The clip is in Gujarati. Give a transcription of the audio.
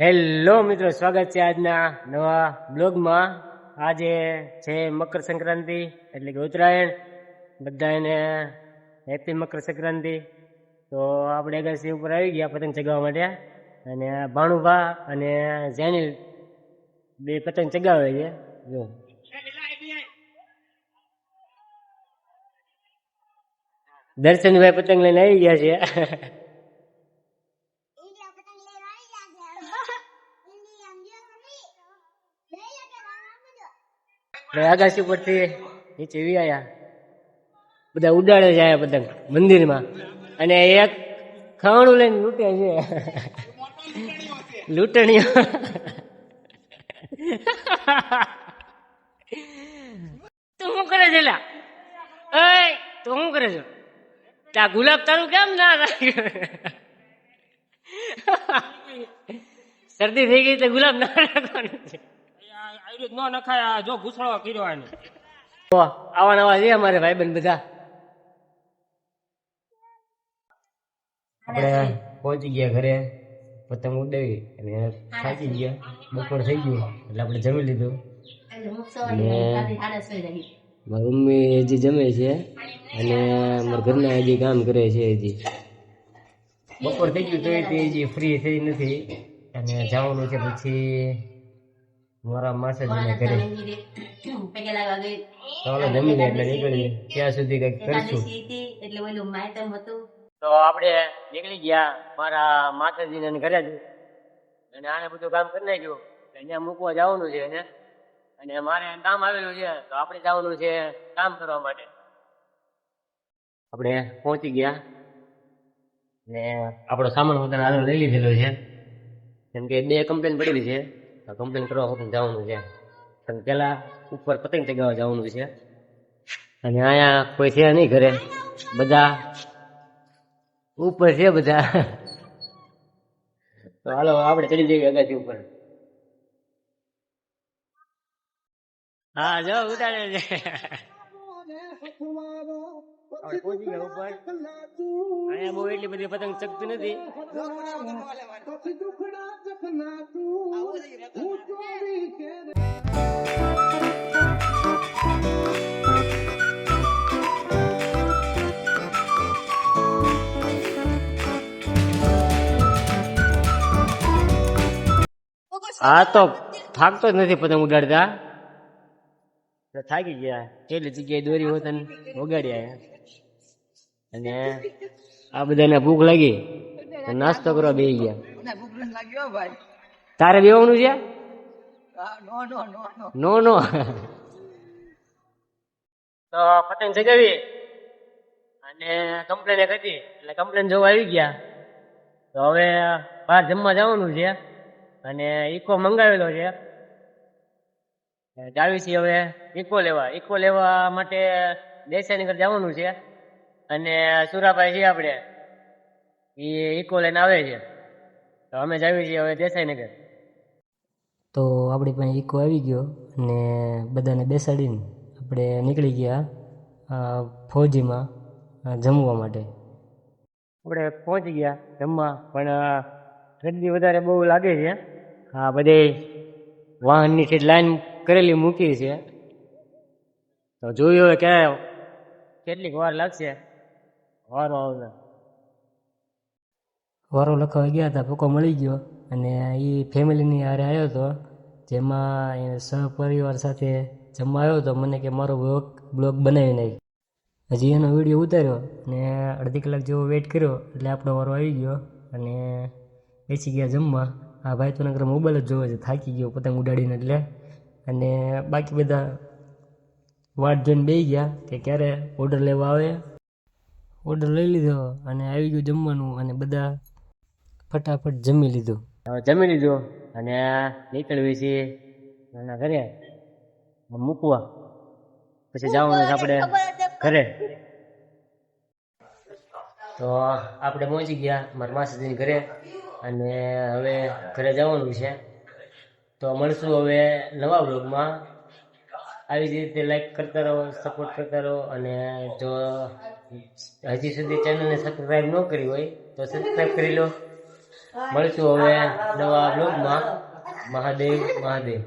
હેલો મિત્રો, સ્વાગત છે આજના નવા બ્લોગમાં. આજે છે મકર સંક્રાંતિ એટલે કે ઉત્તરાયણ. બધાને હેપી મકર સંક્રાંતિ. તો આપણે અગાસી ઉપર આવી ગયા પતંગ ચગાવવા માટે. અને ભાણુભા અને જેનિલ બે પતંગ ચગાવે છે. જો. દર્શનભાઈ પતંગ લઈને આવી ગયા છે ઇન્ડિયા પતંગ લઈને આવી ગયા છે ઇન્ડિયા ગયો મમ્મી લઈ લે કે વાળા બધો આપણે આકાશ ઉપરથી નીચે વ્યાયા બધા ઉડાડે જાય પતંગ મંદિરમાં. અને એક ખાવણું લઈને લૂંટે છે. લૂંટણીઓ. તું શું કરે છે તું શું કરે છે? ત્યાં ગુલાબ તારું કેમ ના રાખ્યું શરદી થઈ ગઈ તો ગુલાબ ના રાખવાનું છે. આયુર્વેદ ન નખાય આ જો ઘૂસડો કર્યો આને. આવા નવા છે અમારે ભાઈબંધ બધા? આપણે પહોંચી ગયા ઘરે પતંગ ઉડાવી અને થાકી ગયા. બપોર થઈ ગયું એટલે આપણે જમી લીધું. અને મારી મમ્મી હજી જમે છે અને મારા ઘરના હજી કામ કરે છે હજી. બપોર થઈ ગયું તો તે હજી ફ્રી થઈ નથી અને જવાનું છે પછી મારા માસાજીને ઘરે ચાલો જમી લે એટલે નીકળીએ ત્યાં સુધી કંઈક કરશું. તો આપણે નીકળી ગયા. મારા માતાજીને ઘરે જ. અને આને બધું કામ કરી નાખ્યું. અહીંયા મૂકવા જવાનું છે એને. અને મારે કામ આવેલું છે. તો આપણે જવાનું છે કામ કરવા માટે. આપણે પહોંચી ગયા. ને આપણો સામાન પોતાનો હાલો લઈ લીધેલો છે. કેમ કે બે કમ્પ્લેન પડેલી છે. કમ્પ્લેન કરવા વખતે જવાનું છે પણ પેલા ઉપર પતંગ ચગાવવા જવાનું છે અને અહીંયા કોઈ છે નહીં ઘરે બધા ઉપર છે બધા તો હાલો આપણે ચડી જઈએ અગાસી ઉપર હા જો ઉતારે છે અહીંયા બહુ એટલી બધી પતંગ ચકતી નથી હા તો થાકતો જ નથી પતંગ ઉડાડતા. થાકી ગયા. કેટલી જગ્યાએ દોરી હોત તને વગાડ્યા અને આ બધાને ભૂખ લાગી. તો નાસ્તો કરવા બે ગયા. તારે બેવાનું છે? નો નો તો પતંગ ચગાવી. અને કમ્પ્લેન કરી. હતી એટલે કમ્પ્લેન જોવા આવી ગયા. તો હવે બહાર જમવા જવાનું છે. અને ઈકો મંગાવેલો છે. જાવી છીએ હવે ઈકો લેવા. ઈકો લેવા માટે દેસાઈનગર જવાનું છે. અને સુરાભાઈ છે આપણે. એ ઈકો લઈને આવે છે. તો અમે જાવી છીએ હવે દેસાઈનગર. તો આપણી પાસે ઈકો આવી ગયો અને બધાને બેસાડીને આપણે નીકળી ગયા ફોજીમાં જમવા માટે. આપણે પહોંચી ગયા જમવા પણ ઠંડી વધારે બહુ લાગે છે. હા, બધે વાહનની સીટ લાઈન કરેલી મૂકી છે. તો જોયું હવે કે કેટલીક વાર લાગશે. વારો આવશે. વારો લખવા ગયા હતા પોકો મળી ગયો અને એ ફેમિલીની હારે આવ્યો હતો જેમાં સહપરિવાર સાથે જમવા આવ્યો હતો મને કે મારો બ્લોગ બ્લોગ બનાવી નાખ. હજી એનો વીડિયો ઉતાર્યો અને અડધી કલાક જેવો વેઇટ કર્યો, એટલે આપણો વારો આવી ગયો અને બેસી ગયા જમવા. આ ભાઈ તો નગર મોબાઈલ જ જોવે છે થાકી ગયો પતંગ ઉડાડીને એટલે. અને બાકી બધા વાટ જોઈને બેસી ગયા કે ક્યારે ઓર્ડર લેવા આવે. ઓર્ડર લઈ લીધો અને આવી ગયું જમવાનું અને બધા ફટાફટ જમી લીધું. જમી લીધું અને નીકળવી છીએ એના ઘરે. મૂકવા. પછી જવાનું છે આપણે ઘરે. તો આપણે પહોંચી ગયા મારા માસીજીને ઘરે. અને હવે ઘરે જવાનું છે. તો મળશું હવે નવા બ્લોગમાં આવી જ રીતે લાઈક કરતા રહો સપોર્ટ કરતા રહો અને જો હજી સુધી ચેનલને સબસ્ક્રાઈબ ન કરી હોય તો સબસ્ક્રાઈબ કરી લો. મળશું હવે નવા બ્લોગમાં મહાદેવ મહાદેવ.